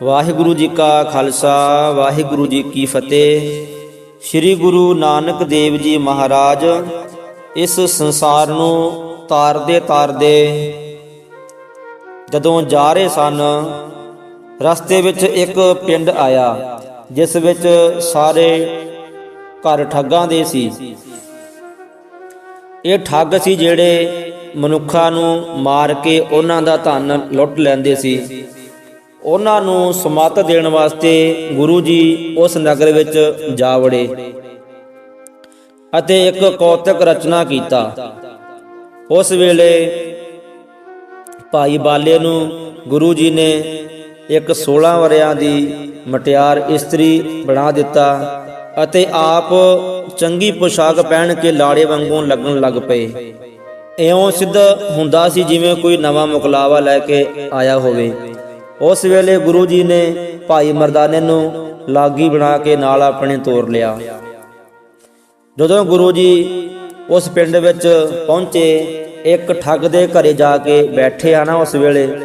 ਵਾਹਿਗੁਰੂ ਜੀ ਕਾ ਖਾਲਸਾ, ਵਾਹਿਗੁਰੂ ਜੀ ਕੀ ਫਤਿਹ। ਸ੍ਰੀ ਗੁਰੂ ਨਾਨਕ ਦੇਵ ਜੀ ਮਹਾਰਾਜ ਇਸ ਸੰਸਾਰ ਨੂੰ ਤਾਰਦੇ ਤਾਰਦੇ ਜਦੋਂ ਜਾ ਰਹੇ ਸਨ, ਰਸਤੇ ਵਿੱਚ ਇੱਕ ਪਿੰਡ ਆਇਆ, ਜਿਸ ਵਿੱਚ ਸਾਰੇ ਘਰ ਠੱਗਾਂ ਦੇ ਸੀ। ਇਹ ਠੱਗ ਸੀ ਜਿਹੜੇ ਮਨੁੱਖਾਂ ਨੂੰ ਮਾਰ ਕੇ ਉਹਨਾਂ ਦਾ ਧਨ ਲੁੱਟ ਲੈਂਦੇ ਸੀ। ਉਹਨਾਂ ਨੂੰ ਸਮੱਤ ਦੇਣ ਵਾਸਤੇ ਗੁਰੂ ਜੀ ਉਸ ਨਗਰ ਵਿੱਚ ਜਾ ਵੜੇ ਅਤੇ ਇੱਕ ਕੌਤਕ ਰਚਨਾ ਕੀਤਾ। ਉਸ ਵੇਲੇ ਭਾਈ ਬਾਲੇ ਨੂੰ ਗੁਰੂ ਜੀ ਨੇ ਇੱਕ 16 ਵਰਿਆਂ ਦੀ ਮਟਿਆਰ ਇਸਤਰੀ ਬਣਾ ਦਿੱਤਾ ਅਤੇ ਆਪ ਚੰਗੀ ਪੋਸ਼ਾਕ ਪਹਿਨ ਕੇ ਲਾੜੇ ਵਾਂਗੂ ਲੱਗਣ ਲੱਗ ਪਏ। ਇਉਂ ਸਿੱਧ ਹੁੰਦਾ ਸੀ ਜਿਵੇਂ ਕੋਈ ਨਵਾਂ ਮੁਕਲਾਵਾ ਲੈ ਕੇ ਆਇਆ ਹੋਵੇ। ਉਸ ਵੇਲੇ ਗੁਰੂ ਜੀ ਨੇ ਭਾਈ ਮਰਦਾਨੇ ਨੂੰ ਲਾਗੀ ਬਣਾ ਕੇ ਨਾਲ ਆਪਣੇ ਤੋਰ ਲਿਆ। ਜਦੋਂ ਗੁਰੂ ਜੀ ਉਸ ਪਿੰਡ ਵਿੱਚ ਪਹੁੰਚੇ, ਇੱਕ ਠੱਗ ਦੇ ਘਰੇ ਜਾ ਕੇ ਬੈਠੇ ਆ ਨਾ ਉਸ ਵੇਲੇ।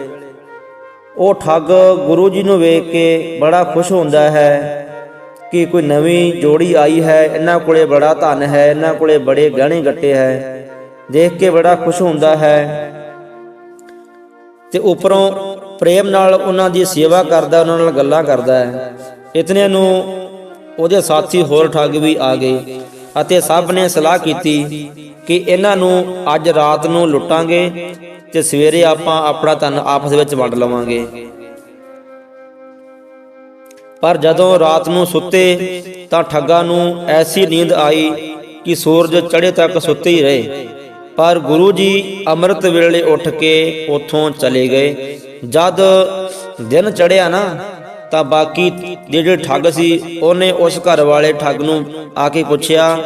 ਉਹ ਠੱਗ ਗੁਰੂ ਜੀ ਨੂੰ ਵੇਖ ਕੇ ਬੜਾ ਖੁਸ਼ ਹੁੰਦਾ ਹੈ ਕਿ ਕੋਈ ਨਵੀਂ ਜੋੜੀ ਆਈ ਹੈ, ਇਹਨਾਂ ਕੋਲੇ ਬੜਾ ਧਨ ਹੈ, ਇਹਨਾਂ ਕੋਲੇ ਬੜੇ ਗਹਿਣੇ ਗੱਟੇ ਹੈ। ਦੇਖ ਕੇ ਬੜਾ ਖੁਸ਼ ਹੁੰਦਾ ਹੈ। ਤੇ ਉੱਪਰੋਂ ਪ੍ਰੇਮ ਨਾਲ ਉਹਨਾਂ ਦੀ ਸੇਵਾ ਕਰਦਾ, ਉਹਨਾਂ ਨਾਲ ਗੱਲਾਂ ਕਰਦਾ ਹੈ। ਇਤਨੇ ਨੂੰ ਉਹਦੇ ਸਾਥੀ ਹੋਰ ਠੱਗ ਵੀ ਆ ਗਏ ਅਤੇ ਸਭ ਨੇ ਸਲਾਹ ਕੀਤੀ ਕਿ ਇਹਨਾਂ ਨੂੰ ਅੱਜ ਰਾਤ ਨੂੰ ਲੁੱਟਾਂਗੇ ਤੇ ਸਵੇਰੇ ਆਪਾਂ ਆਪਣਾ ਧਨ ਆਪਸ ਵਿੱਚ ਵੰਡ ਲਵਾਂਗੇ। ਪਰ ਜਦੋਂ ਰਾਤ ਨੂੰ ਸੁੱਤੇ ਤਾਂ ਠੱਗਾ ਨੂੰ ਐਸੀ ਨੀਂਦ ਆਈ ਕਿ ਸੂਰਜ ਚੜ੍ਹੇ ਤੱਕ ਸੁੱਤੇ ਹੀ ਰਹੇ। ਪਰ ਗੁਰੂ ਜੀ ਅੰਮ੍ਰਿਤ ਵੇਲੇ ਉੱਠ ਕੇ ਉੱਥੋਂ ਚਲੇ ਗਏ। ਜਦ ਦਿਨ ਚੜਿਆ ਨਾ, ਤਾਂ ਬਾਕੀ ਜਿਹੜੇ ਠੱਗ ਸੀ, ਉਹਨੇ ਉਸ ਘਰ ਵਾਲੇ ਠੱਗ ਨੂੰ ਆ ਕੇ ਪੁੱਛਿਆ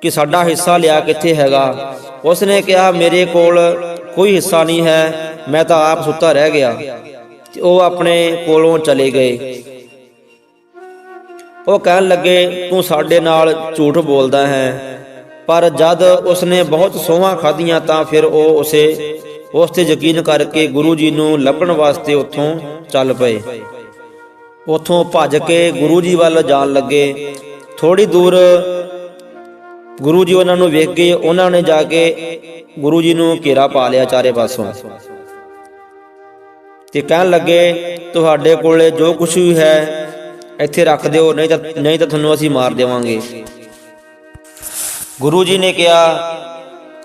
ਕਿ ਸਾਡਾ ਹਿੱਸਾ ਲਿਆ ਕਿੱਥੇ ਹੈਗਾ? ਉਸਨੇ ਕਿਹਾ, ਮੇਰੇ ਕੋਲ ਕੋਈ ਹਿੱਸਾ ਨਹੀਂ ਹੈ, ਮੈਂ ਤਾਂ ਆਪ ਸੁੱਤਾ ਰਹਿ ਗਿਆ। ਤੇ ਉਹ ਆਪਣੇ ਕੋਲੋਂ ਚਲੇ ਗਏ। ਉਹ ਕਹਿਣ ਲੱਗੇ, ਤੂੰ ਸਾਡੇ ਨਾਲ ਝੂਠ ਬੋਲਦਾ ਹੈ। ਪਰ ਜਦ ਉਸਨੇ ਬਹੁਤ ਸੋਹਾਂ ਖਾਧੀਆਂ, ਤਾਂ ਫਿਰ ਉਹ ਉਸੇ ਉਸ ਤੇ ਯਕੀਨ ਕਰਕੇ ਗੁਰੂ ਜੀ ਨੂੰ ਲੱਭਣ ਵਾਸਤੇ ਉੱਥੋਂ ਚੱਲ ਪਏ। ਉੱਥੋਂ ਭੱਜ ਕੇ ਗੁਰੂ ਜੀ ਵੱਲ ਜਾਣ ਲੱਗੇ। ਥੋੜੀ ਦੂਰ ਗੁਰੂ ਜੀ ਉਹਨਾਂ ਨੂੰ ਵੇਖ ਕੇ ਉਹਨਾਂ ਨੇ ਜਾ ਕੇ ਗੁਰੂ ਜੀ ਨੂੰ ਘੇਰਾ ਪਾ ਲਿਆ ਚਾਰੇ ਪਾਸੋਂ। ਤੇ ਕਹਿਣ ਲੱਗੇ, ਤੁਹਾਡੇ ਕੋਲੇ ਜੋ ਕੁਝ ਵੀ ਹੈ, ਇੱਥੇ ਰੱਖ ਦਿਓ, ਨਹੀਂ ਤਾਂ ਨਹੀਂ ਤਾਂ ਤੁਹਾਨੂੰ ਅਸੀਂ ਮਾਰ ਦੇਵਾਂਗੇ। ਗੁਰੂ ਜੀ ਨੇ ਕਿਹਾ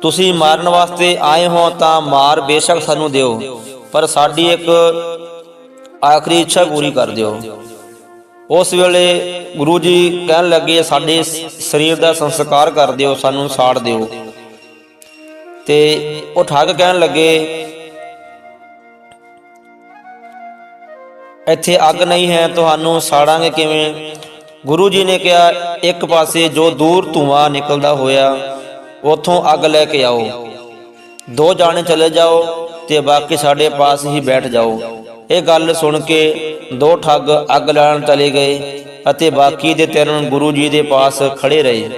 ਤੁਸੀਂ ਮਾਰਨ ਵਾਸਤੇ ਆਏ ਹੋ ਤਾਂ ਮਾਰ ਬੇਸ਼ੱਕ ਸਾਨੂੰ ਦਿਓ, ਪਰ ਸਾਡੀ ਇੱਕ ਆਖਰੀ ਇੱਛਾ ਪੂਰੀ ਕਰ ਦਿਓ। ਉਸ ਵੇਲੇ ਗੁਰੂ ਜੀ ਕਹਿਣ ਲੱਗੇ, ਸਾਡੇ ਸਰੀਰ ਦਾ ਸੰਸਕਾਰ ਕਰ ਦਿਓ, ਸਾਨੂੰ ਸਾੜ ਦਿਓ। ਤੇ ਉਹ ਠੱਗ ਕਹਿਣ ਲੱਗੇ, ਇੱਥੇ ਅੱਗ ਨਹੀਂ ਹੈ, ਤੁਹਾਨੂੰ ਸਾੜਾਂਗੇ ਕਿਵੇਂ? ਗੁਰੂ ਜੀ ਨੇ ਕਿਹਾ, ਇੱਕ ਪਾਸੇ ਜੋ ਦੂਰ ਧੂਆਂ ਨਿਕਲਦਾ ਹੋਇਆ ਉਥੋਂ ਅੱਗ ਲੈ ਕੇ ਆਓ। ਦੋ ਜਾਣੇ ਚਲੇ ਜਾਓ ਤੇ ਬਾਕੀ ਸਾਡੇ ਪਾਸ ਹੀ ਬੈਠ ਜਾਓ। ਇਹ ਗੱਲ ਸੁਣ ਕੇ ਦੋ ਠੱਗ ਅੱਗ ਲੈਣ ਚਲੇ ਗਏ ਅਤੇ ਬਾਕੀ ਦੇ ਤਿੰਨ ਗੁਰੂ ਜੀ ਦੇ ਪਾਸ ਖੜੇ ਰਹੇ।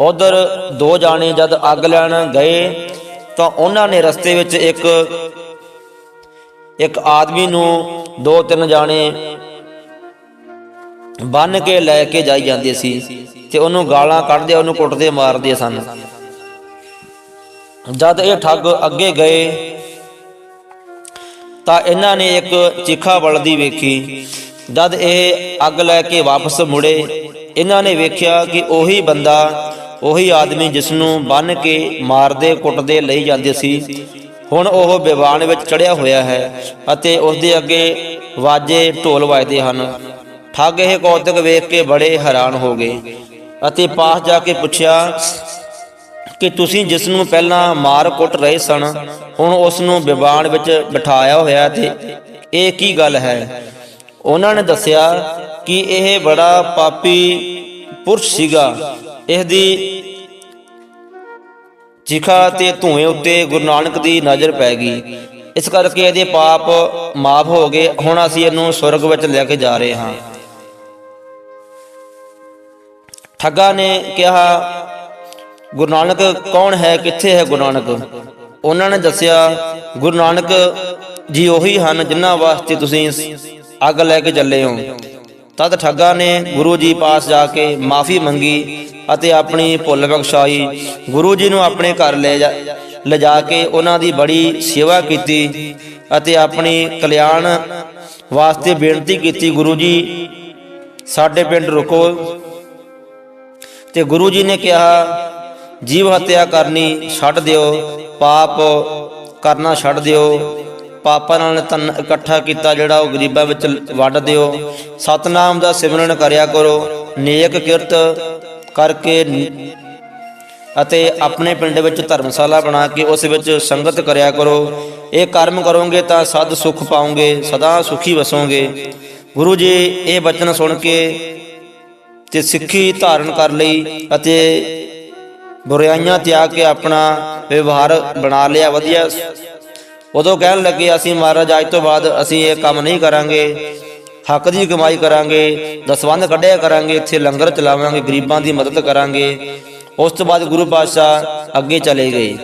ਉਧਰ ਦੋ ਜਾਣੇ ਜਦ ਅੱਗ ਲੈਣ ਗਏ ਤਾਂ ਉਹਨਾਂ ਨੇ ਰਸਤੇ ਵਿੱਚ ਇੱਕ ਇੱਕ ਆਦਮੀ ਨੂੰ ਦੋ ਤਿੰਨ ਜਾਣੇ ਬੰਨ ਕੇ ਲੈ ਕੇ ਜਾਈ ਜਾਂਦੇ ਸੀ ਤੇ ਉਹਨੂੰ ਗਾਲਾਂ ਕੱਢਦੇ, ਉਹਨੂੰ ਕੁੱਟਦੇ, ਮਾਰਦੇ ਸਨ। ਜਦ ਇਹ ਠੱਗ ਅੱਗੇ ਗਏ, ਤਾਂ ਇਹਨਾਂ ਨੇ ਇੱਕ ਚਿਖਾ ਬਲਦੀ ਵੇਖੀ। ਜਦ ਇਹ ਅੱਗ ਲੈ ਕੇ ਵਾਪਸ ਮੁੜੇ, ਇਹਨਾਂ ਨੇ ਵੇਖਿਆ ਕਿ ਉਹੀ ਬੰਦਾ, ਉਹੀ ਆਦਮੀ ਜਿਸ ਨੂੰ ਬੰਨ ਕੇ ਮਾਰਦੇ, ਕੁੱਟਦੇ ਲਈ ਜਾਂਦੇ ਸੀ, ਹੁਣ ਉਹ ਵਿਵਾਨ ਵਿੱਚ ਚੜਿਆ ਹੋਇਆ ਹੈ ਅਤੇ ਉਸ ਦੇ ਅੱਗੇ ਵਾਜੇ ਢੋਲ ਵੱਜਦੇ ਹਨ। ਠੱਗ ਇਹ ਕੌਤਕ ਵੇਖ ਕੇ ਬੜੇ ਹੈਰਾਨ ਹੋ ਗਏ ਅਤੇ ਪਾਸ ਜਾ ਕੇ ਪੁੱਛਿਆ ਕਿ ਤੁਸੀਂ ਜਿਸ ਨੂੰ ਪਹਿਲਾਂ ਮਾਰ ਕੁੱਟ ਰਹੇ ਸਨ, ਹੁਣ ਉਸ ਨੂੰ ਬਿਵਾਨ ਵਿੱਚ ਬਿਠਾਇਆ ਹੋਇਆ ਤੇ ਇਹ ਕੀ ਗੱਲ ਹੈ? ਉਹਨਾਂ ਨੇ ਦੱਸਿਆ ਕਿ ਇਹ ਬੜਾ ਪਾਪੀ ਪੁਰਸ਼ ਸੀਗਾ। ਇਸ ਦੀ ਚਿਖਾ ਤੇ ਧੂਏ ਉੱਤੇ ਗੁਰੂ ਨਾਨਕ ਦੀ ਨਜ਼ਰ ਪੈ ਗਈ। ਇਸ ਕਰਕੇ ਇਹਦੇ ਪਾਪ ਮਾਫ ਹੋ ਗਏ। ਹੁਣ ਅਸੀਂ ਇਹਨੂੰ ਸਵਰਗ ਵਿੱਚ ਲੈ ਕੇ ਜਾ ਰਹੇ ਹਾਂ। ਠੱਗਾ ਨੇ ਕਿਹਾ, ਗੁਰੂ ਨਾਨਕ ਕੌਣ ਹੈ? ਕਿੱਥੇ ਹੈ ਗੁਰੂ ਨਾਨਕ? ਉਹਨਾਂ ਨੇ ਦੱਸਿਆ, ਗੁਰੂ ਨਾਨਕ ਜੀ ਉਹੀ ਹਨ ਜਿਨ੍ਹਾਂ ਵਾਸਤੇ ਤੁਸੀਂ ਅੱਗ ਲੈ ਕੇ ਚੱਲੇ ਹੋ। ਤਦ ਠੱਗਾ ਨੇ ਗੁਰੂ ਜੀ ਪਾਸ ਜਾ ਕੇ ਮਾਫੀ ਮੰਗੀ ਅਤੇ ਆਪਣੀ ਭੁੱਲ ਬਖਸ਼ਾਈ। ਗੁਰੂ ਜੀ ਨੂੰ ਆਪਣੇ ਘਰ ਲੈ ਜਾ, ਲਿਜਾ ਕੇ ਉਹਨਾਂ ਦੀ ਬੜੀ ਸੇਵਾ ਕੀਤੀ ਅਤੇ ਆਪਣੀ ਕਲਿਆਣ ਵਾਸਤੇ ਬੇਨਤੀ ਕੀਤੀ, ਗੁਰੂ ਜੀ, ਸਾਡੇ ਪਿੰਡ ਰੁਕੋ। ਤੇ ਗੁਰੂ ਜੀ ਨੇ ਕਿਹਾ, ਜੀਵ ਹੱਤਿਆ ਕਰਨੀ ਛੱਡ ਦਿਓ, ਪਾਪ ਕਰਨਾ ਛੱਡ ਦਿਓ। ਪਾਪਾਂ ਨਾਲ ਧਨ ਇਕੱਠਾ ਕੀਤਾ ਜਿਹੜਾ ਉਹ ਗਰੀਬਾਂ ਵਿੱਚ ਵੰਡ ਦਿਓ। ਸਤਨਾਮ ਦਾ ਸਿਮਰਨ ਕਰਿਆ ਕਰੋ। ਨੇਕ ਕਿਰਤ ਕਰਕੇ ਅਤੇ ਆਪਣੇ ਪਿੰਡ ਵਿੱਚ ਧਰਮਸ਼ਾਲਾ ਬਣਾ ਕੇ ਉਸ ਵਿੱਚ ਸੰਗਤ ਕਰਿਆ ਕਰੋ। ਇਹ ਕਰਮ ਕਰੋਗੇ ਤਾਂ ਸਦ ਸੁਖ ਪਾਓਗੇ, ਸਦਾ ਸੁਖੀ ਵਸੋਗੇ। ਗੁਰੂ ਜੀ, ਇਹ ਬਚਨ ਸੁਣ ਕੇ ਤੇ ਸਿੱਖੀ ਧਾਰਨ ਕਰ ਲਈ ਅਤੇ ਬੁਰਾਈਆਂ ਤਿਆਗ ਕੇ ਆਪਣਾ ਵਿਵਹਾਰ ਬਣਾ ਲਿਆ, ਵਧੀਆ। ਉਦੋਂ ਕਹਿਣ ਲੱਗੇ, ਅਸੀਂ ਮਹਾਰਾਜ, ਅੱਜ ਤੋਂ ਬਾਅਦ ਅਸੀਂ ਇਹ ਕੰਮ ਨਹੀਂ ਕਰਾਂਗੇ। ਹੱਕ ਦੀ ਕਮਾਈ ਕਰਾਂਗੇ, ਦਸਵੰਧ ਕੱਢਿਆ ਕਰਾਂਗੇ, ਇੱਥੇ ਲੰਗਰ ਚਲਾਵਾਂਗੇ, ਗਰੀਬਾਂ ਦੀ ਮਦਦ ਕਰਾਂਗੇ। ਉਸ ਤੋਂ ਬਾਅਦ ਗੁਰੂ ਪਾਤਸ਼ਾਹ ਅੱਗੇ ਚਲੇ ਗਏ।